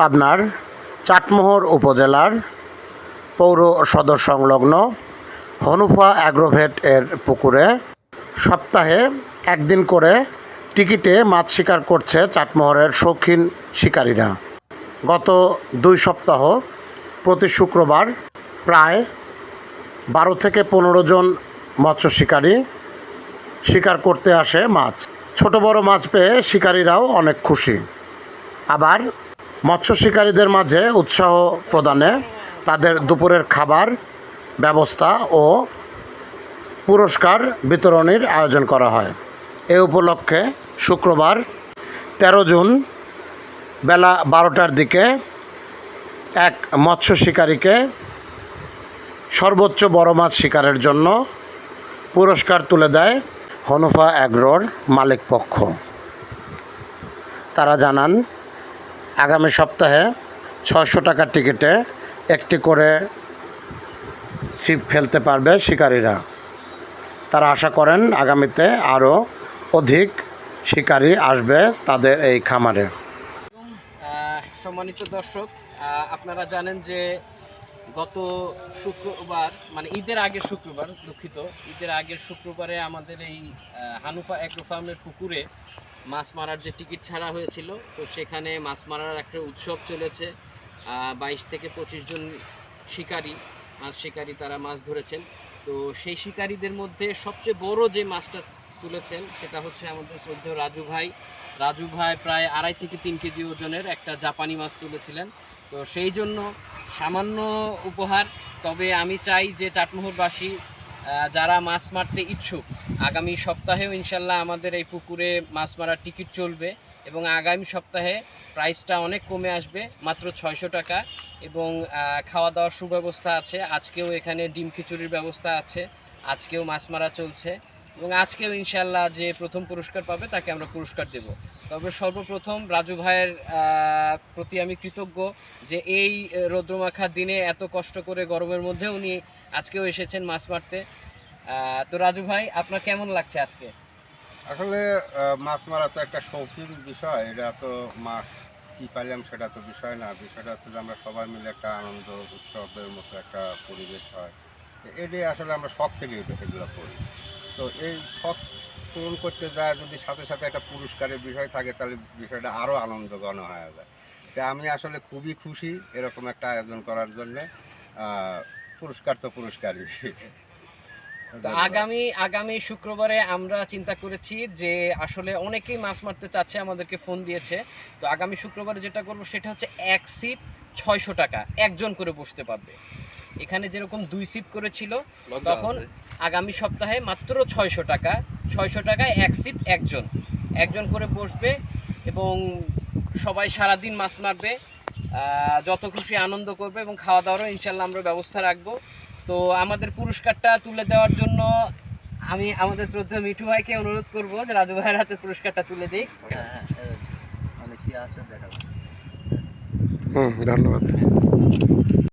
পাবনার চাটমোহর উপজেলার পৌর সদর সংলগ্ন হনুফা অ্যাগ্রোভেট এর পুকুরে সপ্তাহে একদিন করে টিকিটে মাছ শিকার করছে চাটমোহরের শৌখিন শিকারীরা। গত দুই সপ্তাহ প্রতি শুক্রবার প্রায় বারো থেকে পনেরো জন মৎস্য শিকারী শিকার করতে আসে মাছ। ছোট বড় মাছ পেয়ে শিকারীরাও অনেক খুশি। আবার মৎস্য শিকারীদের মাঝে উৎসাহ প্রদানে তাদের দুপুরের খাবার ব্যবস্থা ও পুরস্কার বিতরণের আয়োজন করা হয়। এ উপলক্ষে শুক্রবার তেরো জুন বেলা বারোটার দিকে এক মৎস্য শিকারীকে সর্বোচ্চ বড় মাছ শিকারের জন্য পুরস্কার তুলে দেয় হনুফা অ্যাগ্রোর মালিক পক্ষ তারা জানান আগামী সপ্তাহে ছয়শো টাকার টিকিটে একটি করে ছিপ ফেলতে পারবে শিকারীরা। তারা আশা করেন আগামীতে আরও অধিক শিকারী আসবে তাদের এই খামারে। সম্মানিত দর্শক আপনারা জানেন যে গত শুক্রবার মানে ঈদের আগের শুক্রবার, দুঃখিত, ঈদের আগের শুক্রবারে আমাদের এই হানুফা অ্যাগ্রো ফার্মের পুকুরে মাছ মারার যে টিকিট ছাড়া হয়েছিল, তো সেখানে মাছ মারার একটা উৎসব চলেছে। বাইশ থেকে পঁচিশ জন শিকারী, মাছ শিকারী তারা মাছ ধরেছেন। তো সেই শিকারীদের মধ্যে সবচেয়ে বড় যে মাছটা তুলেছেন, সেটা হচ্ছে আমাদের শ্রদ্ধেয় রাজু ভাই। রাজু ভাই প্রায় আড়াই থেকে তিন কেজি ওজনের একটা জাপানি মাছ তুলেছিলেন। তো সেই জন্য সামান্য উপহার, তবে আমি চাই যে চাটমোহরবাসী যারা মাছ মারতে ইচ্ছুক আগামী সপ্তাহেও ইনশাল্লাহ আমাদের এই পুকুরে মাছ মারার টিকিট চলবে এবং আগামী সপ্তাহে প্রাইসটা অনেক কমে আসবে মাত্র ছয়শো টাকা এবং খাওয়া দাওয়ার সুব্যবস্থা আছে। আজকেও এখানে ডিম খিচুড়ির ব্যবস্থা আছে আজকেও মাছ মারা চলছে এবং আজকেও ইনশাল্লাহ যে প্রথম পুরস্কার পাবে তাকে আমরা পুরস্কার দেব। তবে সর্বপ্রথম রাজু ভাইয়ের প্রতি আমি কৃতজ্ঞ যে এই আহ, রৌদ্রমাখা দিনে এত কষ্ট করে গরমের মধ্যে উনি আজকেও এসেছেন মাছ মারতে। তো রাজু ভাই, আপনার কেমন লাগছে আজকে? আসলে মাছ মারা তো একটা শৌখিন বিষয়, এটা তো মাছ কি পাইলাম সেটা তো বিষয় না। বিষয়টা হচ্ছে যে আমরা সবাই মিলে একটা আনন্দ, উৎসবের মতো একটা পরিবেশ হয়। এটাই আসলে আমরা শখ থেকে এগুলো করি। তো এই শখ পূরণ করতে যায়, যদি সাথে সাথে একটা পুরস্কারের বিষয় থাকে, তাহলে বিষয়টা আরও আনন্দঘন হয়ে যায়। তাই আমি আসলে খুবই খুশি এরকম একটা আয়োজন করার জন্যে। পুরস্কার তো পুরস্কারই। তো আগামী আগামী শুক্রবারে আমরা চিন্তা করেছি যে আসলে অনেকেই মাছ মারতে চাচ্ছে আমাদেরকে ফোন দিয়েছে। তো আগামী শুক্রবারে যেটা করব সেটা হচ্ছে এক সিট ছয়শো টাকা একজন করে বসতে পারবে। এখানে যেরকম দুই সিট করেছিল তখন আগামী সপ্তাহে মাত্র ছয়শো টাকা ছয়শো টাকায় এক সিট একজন। একজন করে বসবে এবং সবাই সারাদিন মাছ মারবে। যত খুশি আনন্দ করবে এবং খাওয়া দাওয়ারও ইনশাল্লাহ আমরা ব্যবস্থা রাখব। তো আমাদের পুরস্কারটা তুলে দেওয়ার জন্য আমি আমাদের শ্রদ্ধা মিঠু ভাইকে অনুরোধ করব যে রাজু ভাইয়ের হাতে পুরস্কারটা তুলে দিই হুম ধন্যবাদ।